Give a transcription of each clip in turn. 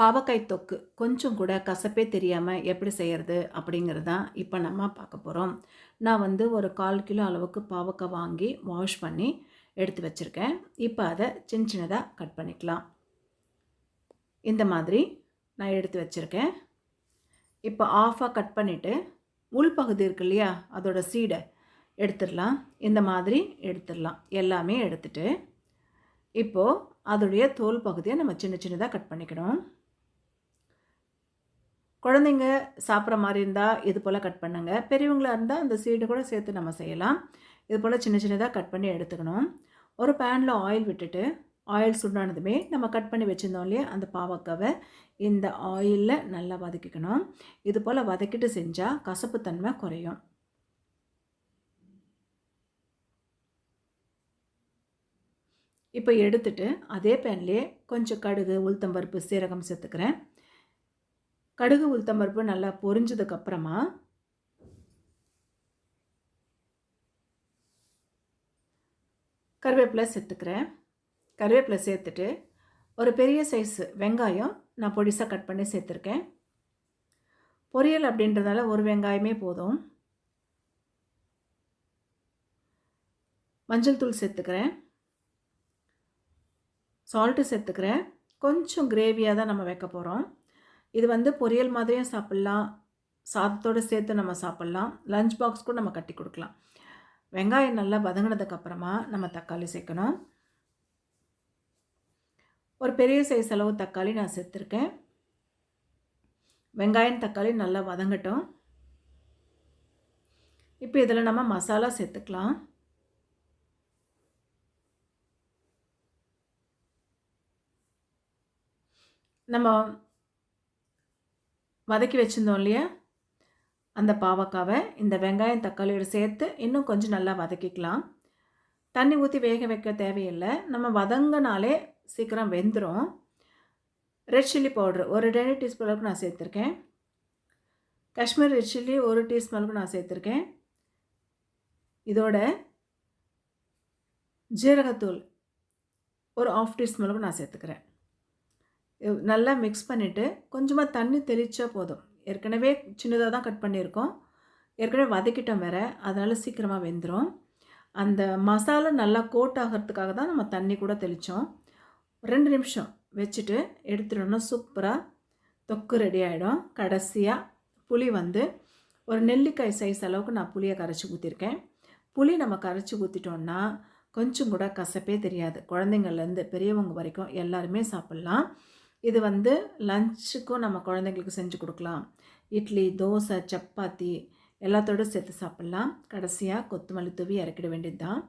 பாவக்காய் தொக்கு கொஞ்சம் கூட கசப்பே தெரியாமல் எப்படி செய்கிறது அப்படிங்கிறது தான் இப்போ நம்ம பார்க்க போகிறோம் நான் வந்து ஒரு கால் கிலோ அளவுக்கு பாவக்காய் வாங்கி வாஷ் பண்ணி எடுத்து வச்சுருக்கேன். இப்போ அதை சின்ன சின்னதாக கட் பண்ணிக்கலாம். இந்த மாதிரி நான் எடுத்து வச்சுருக்கேன். இப்போ ஆஃபாக கட் பண்ணிவிட்டு உள்பகுதி இருக்கு இல்லையா அதோட சீடை எடுத்துடலாம். இந்த மாதிரி எடுத்துடலாம். எல்லாமே எடுத்துட்டு இப்போது அதோடைய தோல் பகுதியை நம்ம சின்ன சின்னதாக கட் பண்ணிக்கணும். குழந்தைங்க சாப்பிட்ற மாதிரி இருந்தால் இது போல் கட் பண்ணுங்க. பெரியவங்களாக இருந்தால் அந்த சீடு கூட சேர்த்து நம்ம செய்யலாம். இது போல் சின்ன சின்னதாக கட் பண்ணி எடுத்துக்கணும். ஒரு பேனில் ஆயில் விட்டுட்டு ஆயில் சுடானதுமே நம்ம கட் பண்ணி வச்சுருந்தோம் இல்லையா? அந்த பாவக்காவை இந்த ஆயிலில் நல்லா வதக்கிக்கணும். இது போல் வதக்கிட்டு செஞ்சால் கசப்புத்தன்மை குறையும். இப்போ எடுத்துட்டு அதே பேன்லேயே கொஞ்சம் கடுகு உளுத்தம்பருப்பு சீரகம் சேர்த்துக்கிறேன். கடுகு உளுத்தம்பருப்பு நல்லா பொரிஞ்சதுக்கப்புறமா கருவேப்பிலை சேர்த்துக்கிறேன். கருவேப்பிலை சேர்த்துட்டு ஒரு பெரிய சைஸ் வெங்காயம் நான் பொடிசாக கட் பண்ணி சேர்த்துருக்கேன். பொரியல் அப்படின்றதால ஒரு வெங்காயமே போதும். மஞ்சள் தூள் சேர்த்துக்கிறேன். சால்ட்டு சேர்த்துக்கிறேன். கொஞ்சம் கிரேவியாக தான் நம்ம வைக்க போகிறோம் இது வந்து பொரியல் மாதிரியும் சாப்பிட்லாம். சாதத்தோடு சேர்த்து நம்ம சாப்பிட்லாம். லஞ்ச் பாக்ஸ் கூட நம்ம கட்டி கொடுக்கலாம். வெங்காயம் நல்லா வதங்கினதுக்கப்புறமா நம்ம தக்காளி சேர்க்கணும். ஒரு பெரிய சைஸ் அளவு தக்காளி நான் சேர்த்துருக்கேன். வெங்காயம் தக்காளி நல்லா வதங்கட்டும். இப்போ இதில் நம்ம மசாலா சேர்த்துக்கலாம். நம்ம வதக்கி வச்சுருந்தோம் இல்லையா? அந்த பாவக்காவை இந்த வெங்காயம் தக்காளியோடு சேர்த்து இன்னும் கொஞ்சம் நல்லா வதக்கிக்கலாம். தண்ணி ஊற்றி வேக வைக்க தேவையில்லை. நம்ம வதங்கினாலே சீக்கிரம் வெந்துடும் ரெட் சில்லி பவுட்ரு ஒரு ரெண்டு டீஸ்பூன் அளவுக்கு நான் சேர்த்துருக்கேன். காஷ்மீர் ரெட் சில்லி ஒரு டீஸ்பூன் அளவுக்கு நான் சேர்த்துருக்கேன். இதோட ஜீரகத்தூள் ஒரு ஆஃப் டீஸ்பூன் அளவுக்கு நான் சேர்த்துக்கிறேன். நல்லா மிக்ஸ் பண்ணிவிட்டு கொஞ்சமாக தண்ணி தெளித்தா போதும். ஏற்கனவே சின்னதாக தான் கட் பண்ணியிருக்கோம். ஏற்கனவே வதக்கிட்டோம் வேறு. அதனால் சீக்கிரமாக வெந்துடும் அந்த மசாலா நல்லா கோட் ஆகிறதுக்காக தான் நம்ம தண்ணி கூட தெளித்தோம் ரெண்டு நிமிஷம் வச்சுட்டு எடுத்துட்டோம்னா சூப்பராக தொக்கு ரெடி ஆகிடும் கடைசியாக புளி வந்து ஒரு நெல்லிக்காய் சைஸ் அளவுக்கு நான் புளியை கரைச்சி ஊற்றிருக்கேன் புளி நம்ம கரைச்சி ஊற்றிட்டோம்னா கொஞ்சம் கூட கசப்பே தெரியாது. குழந்தைங்கள்லேருந்து பெரியவங்க வரைக்கும் எல்லாருமே சாப்பிட்லாம். இது வந்து லஞ்சுக்கும் நம்ம குழந்தைங்களுக்கு செஞ்சு கொடுக்கலாம். இட்லி தோசை சப்பாத்தி எல்லாத்தோடு சேர்த்து சாப்பிட்லாம். கடைசியாக கொத்தமல்லி தூவி இறக்கிட வேண்டியது தான்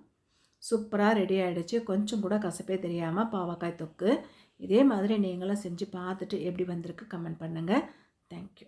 சூப்பராக ரெடி ஆகிடுச்சு கொஞ்சம் கூட கசப்பே தெரியாமல் பாவக்காய் தொக்கு. இதே மாதிரி நீங்களும் செஞ்சு பார்த்துட்டு எப்படி வந்திருக்கு கமெண்ட் பண்ணுங்கள் தேங்க்யூ